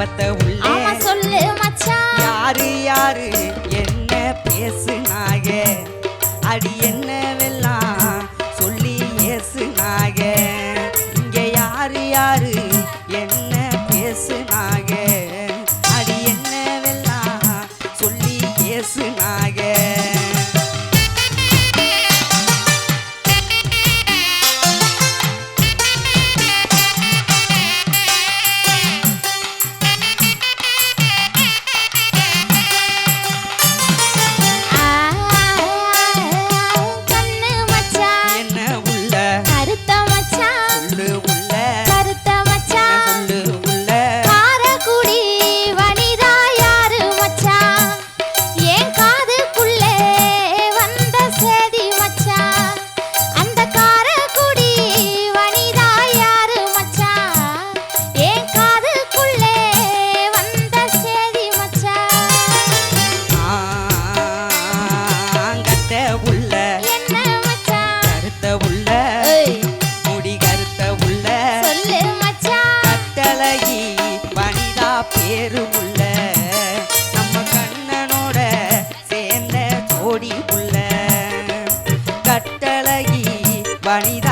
தவத்த உள்ளே. சொல்லு மச்சான் யாரு யாரு என்ன பேசுனாக அடி என்னவெல்லாம் சொல்லி ஏசுனாக இங்க யாரு யாரு என்ன பேசுனாக அடி என்னவெல்லாம் சொல்லி ஏசுனாக vanidad.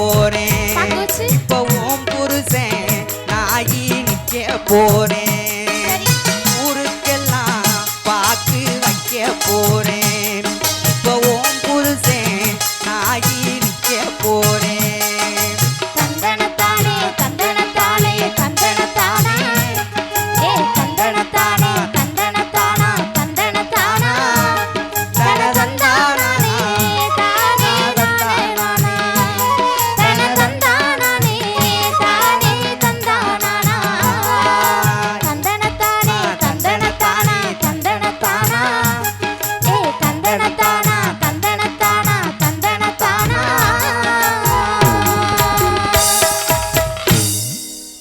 போறேன். இப்பவும் புருஷன் நாயி நிக்க போறேன்.